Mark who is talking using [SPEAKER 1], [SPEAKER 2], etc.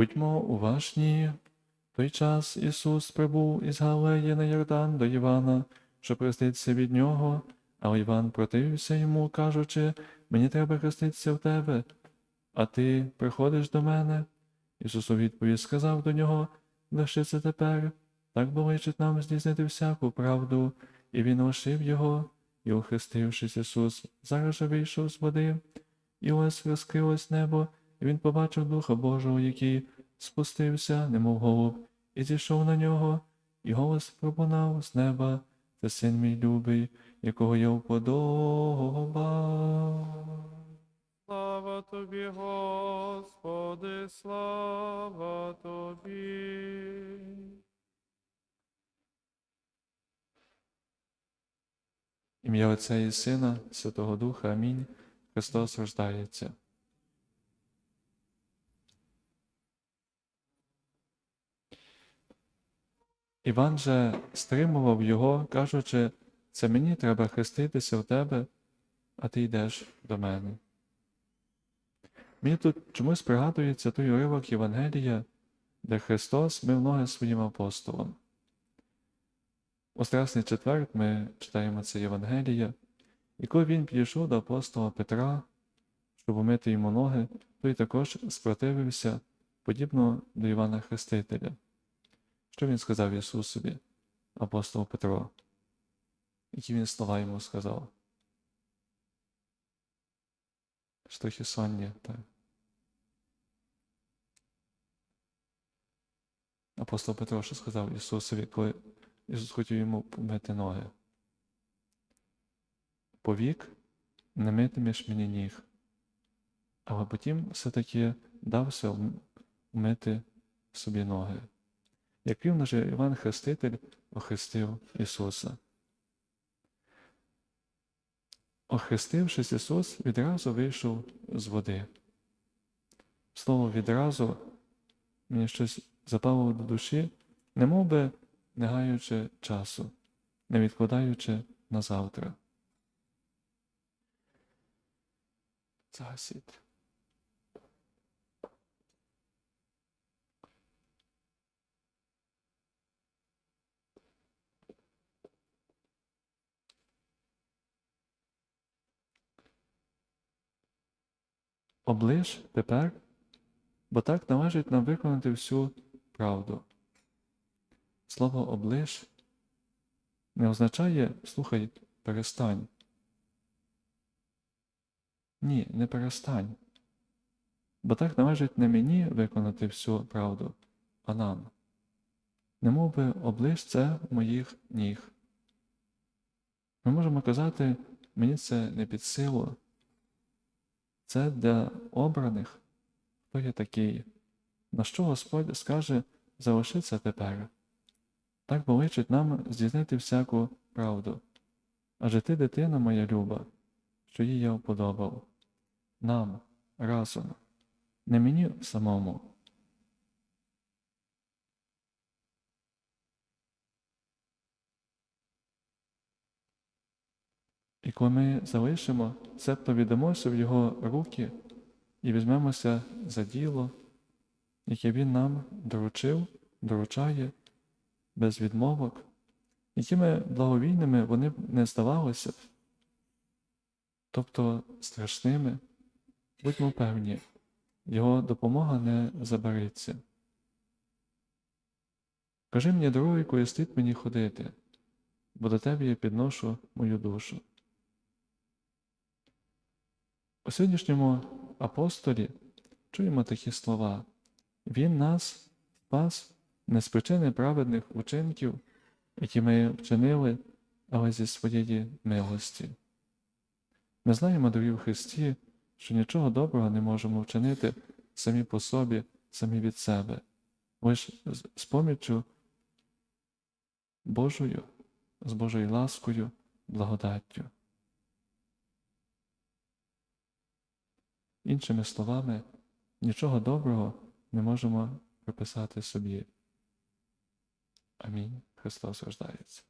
[SPEAKER 1] Будьмо уважні. В той час Ісус прибув із Галеї на Йордан до Івана, щоб хреститися від нього, але Іван противився йому, кажучи, мені треба хреститися в тебе, а ти приходиш до мене. Ісус у відповідь сказав до нього, лише це тепер, так боличить нам здійснити всяку правду, і він лишив його, і, охрестившись Ісус, зараз же вийшов з води, і ось розкрилось небо, і він побачив Духа Божого, який спустився, немов голуб, і зійшов на нього, і голос пробунав з неба, це син мій любий, якого я вподобав.
[SPEAKER 2] Слава тобі, Господи, слава тобі.
[SPEAKER 1] Ім'я Отця і Сина, Святого Духа, Амінь. Христос рождається. Іван же стримував його, кажучи, це мені треба хреститися в тебе, а ти йдеш до мене. Мені тут чомусь пригадується той уривок Євангелія, де Христос мив ноги своїм апостолам. У Страсний четвер ми читаємо це Євангелія, і коли він підійшов до апостола Петра, щоб умити йому ноги, той також спротивився, подібно до Івана Хрестителя. Що він сказав Ісусові, апостол Петро? Які він слова йому сказав? Трохи сонні, так. Апостол Петро що сказав Ісусові, коли Ісус хотів йому помити ноги. Повік не митимеш мені ніг, але потім все-таки дався вмити собі ноги. Як рівно же Іван Хреститель охрестив Ісуса. Охрестившись Ісус, відразу вийшов з води. Слово відразу мені щось запало до душі, не мов би не гаючи часу, не відкладаючи на завтра. Загасіть. Оближ тепер, бо так належить нам виконати всю правду. Слово оближ не означає, слухай, перестань. Ні, не перестань. Бо так належить не мені виконати всю правду, а нам. Не мов би оближ це моїх ніг. Ми можемо казати, мені це не під силу. Це для обраних, хто є такий, на що Господь скаже залишиться тепер. Так поличить нам здійснити всяку правду. Адже ти, дитина моя люба, що їй я вподобав, нам разом, не мені самому. І коли ми залишимо, цебто віддамося в Його руки і візьмемося за діло, яке Він нам доручив, доручає, без відмовок, якими благовійними вони б не здавалися, тобто страшними, будьмо певні, Його допомога не забариться. Кажи мені дорогу, якою слід мені ходити, бо до тебе я підношу мою душу. У сьогоднішньому апостолі чуємо такі слова. Він нас спас не з причини праведних учинків, які ми вчинили, але зі своєї милості. Ми знаємо, дорогі в Христі, що нічого доброго не можемо вчинити самі по собі, самі від себе, лише з- поміччю Божою, з Божою ласкою, благодаттю. Іншими словами, нічого доброго не можемо приписати собі. Амінь. Христос рождається.